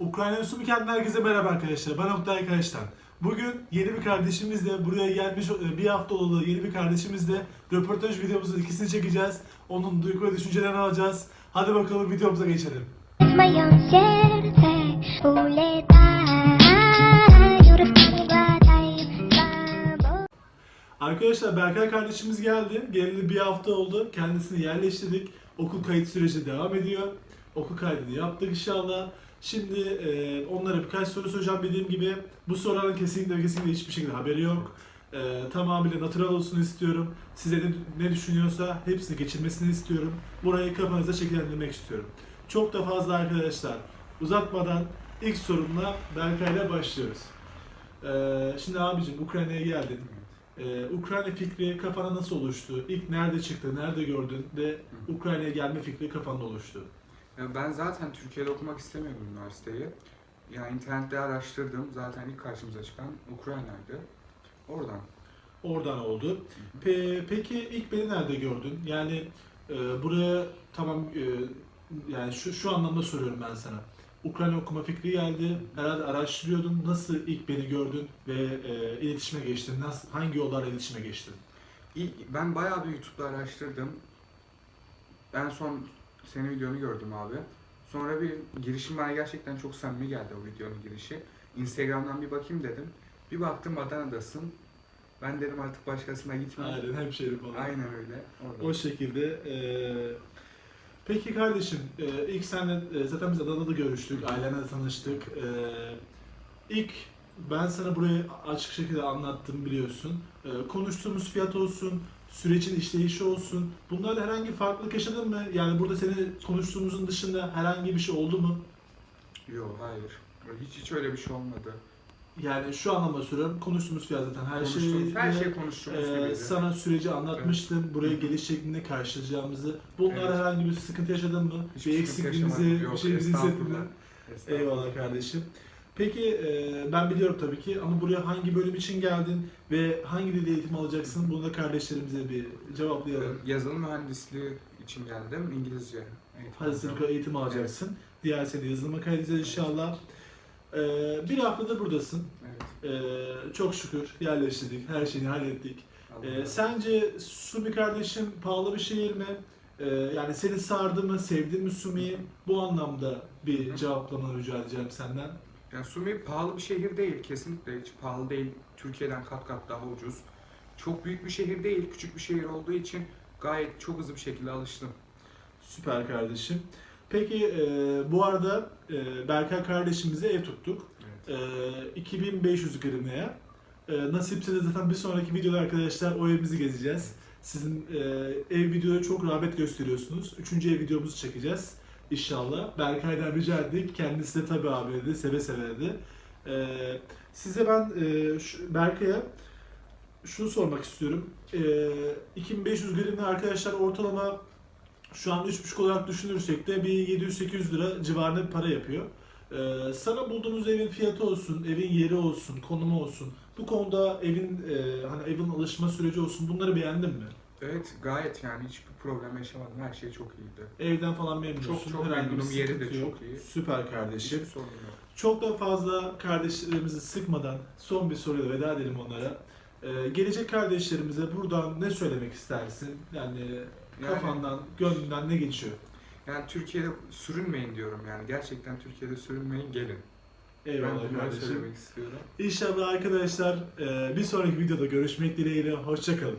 Ukrayna Sumikent'ten herkese merhaba arkadaşlar. Ben Oktay Kayaş'tan. Bugün yeni bir kardeşimizle buraya gelmiş bir hafta oldu yeni bir kardeşimizle röportaj videomuzun ikisini çekeceğiz. Onun duygu ve düşüncelerini alacağız. Hadi bakalım videomuza geçelim. Arkadaşlar Berkay kardeşimiz geldi. Geleli bir hafta oldu. Kendisini yerleştirdik. Okul kayıt süreci devam ediyor. Okul kaydını yaptık inşallah. Şimdi e, onlara birkaç soru soracağım dediğim gibi. Bu soruların kesinlikle kesinlikle hiçbir şekilde haberi yok. E, tamamıyla natural olsun istiyorum. Size ne, ne düşünüyorsa hepsini geçirmesini istiyorum. Burayı kafanıza şekillendirmek istiyorum. Çok da fazla arkadaşlar. Uzatmadan ilk sorumla Berkay'la başlıyoruz. E, şimdi abicim Ukrayna'ya geldin. Ee, Ukrayna fikri kafana nasıl oluştu? İlk nerede çıktı, nerede gördün ve Ukrayna'ya gelme fikri kafanda oluştu? Ben zaten Türkiye'de okumak istemiyordum üniversiteyi. Yani internette araştırdım. Zaten ilk karşımıza çıkan Ukrayna'ydı. Oradan. Oradan oldu. Pe- peki ilk beni nerede gördün? Yani e, buraya tamam e, yani şu şu anlamda soruyorum ben sana. Ukrayna okuma fikri geldi. Herhalde araştırıyordun. Nasıl ilk beni gördün ve e, iletişime geçtin? Nasıl hangi yollarla iletişime geçtin? İlk, ben bayağı bir YouTube'da araştırdım. En son senin videonu gördüm abi. Sonra bir girişim bana gerçekten çok samimi geldi o videonun girişi. Instagram'dan bir bakayım dedim. Bir baktım Adana'dasın. Ben dedim artık başkasına gitmeyeyim. Aynen hemşehri falan. Aynen öyle. Orada. O şekilde. e, peki kardeşim, e, ilk senle e, zaten biz Adana'da görüştük, ailenle tanıştık. E, ilk ben sana burayı açık şekilde anlattım biliyorsun. E, konuştuğumuz fiyat olsun, sürecin işleyişi olsun. Bunlarla herhangi farklılık yaşadın mı? Yani burada seni konuştuğumuzun dışında herhangi bir şey oldu mu? Yok hayır. Hiç hiç öyle bir şey olmadı. Yani şu anlamda söylüyorum, konuştuğumuz fiyat zaten her şey. Konuştuğumuz, her şey konuştuğumuz Ee, gibiydi. sana süreci anlatmıştım. Buraya geliş şeklinde karşılayacağımızı. Bunlar Evet. herhangi bir sıkıntı yaşadın mı? Hiçbir bir sıkıntı eksikliğinizi, yaşamadım. bir Yok, şeyinizi hissettin mi? estağfurullah. Estağfurullah. Eyvallah kardeşim. Peki e, ben biliyorum tabii ki ama buraya hangi bölüm için geldin ve hangi dilde eğitim alacaksın? Bunu da kardeşlerimize bir cevaplayalım. Yazılım mühendisliği için geldim. İngilizce eğitim Hazırlık alacağım. eğitim alacaksın. Diğer sene yazılıma kaydedeceğiz inşallah. E, bir haftadır buradasın. Evet. E, çok şükür yerleştirdik, her şeyi hallettik. Olsun. sence Sumi kardeşim pahalı bir şehir mi? Ee, yani seni sardı mı, sevdin mi Sumi'yi? Bu anlamda bir cevaplamanı rica edeceğim senden. Yani Sumi pahalı bir şehir değil. Kesinlikle hiç pahalı değil. Türkiye'den kat kat daha ucuz. Çok büyük bir şehir değil. Küçük bir şehir olduğu için gayet çok hızlı bir şekilde alıştım. Süper kardeşim. Peki e, bu arada e, Berkay kardeşimize ev tuttuk. Evet. E, 2500 gramaya. E, nasipse de zaten bir sonraki videoda arkadaşlar o evimizi gezeceğiz. Sizin e, ev videoya çok rağbet gösteriyorsunuz. Üçüncü ev videomuzu çekeceğiz inşallah. Berkay'dan rica ettik. Kendisi de tabii abi dedi. Seve seve dedi. E, size ben e, şu, Berkay'a şunu sormak istiyorum. E, 2500 gramı arkadaşlar ortalama şu an 3,5 olarak düşünürsek de bir 700-800 lira civarında bir para yapıyor. Ee, sana bulduğumuz evin fiyatı olsun, evin yeri olsun, konumu olsun. Bu konuda evin e, hani evin alışma süreci olsun. Bunları beğendin mi? Evet gayet yani hiçbir problem yaşamadım. Her şey çok iyiydi. Evden falan memnunsun. Çok çok Herhangi bir memnunum. Yeri de sıkıntı çok iyi. Süper kardeşim. Hiçbir sorun yok. Çok da fazla kardeşlerimizi sıkmadan son bir soruyla veda edelim onlara. Ee, gelecek kardeşlerimize buradan ne söylemek istersin? Yani Yani- kafandan, gönlünden ne geçiyor? Yani Türkiye'de sürünmeyin diyorum yani. Gerçekten Türkiye'de sürünmeyin gelin. Eyvallah bunu kardeşim. söylemek istiyorum. İnşallah arkadaşlar e, bir sonraki videoda görüşmek dileğiyle. Hoşçakalın.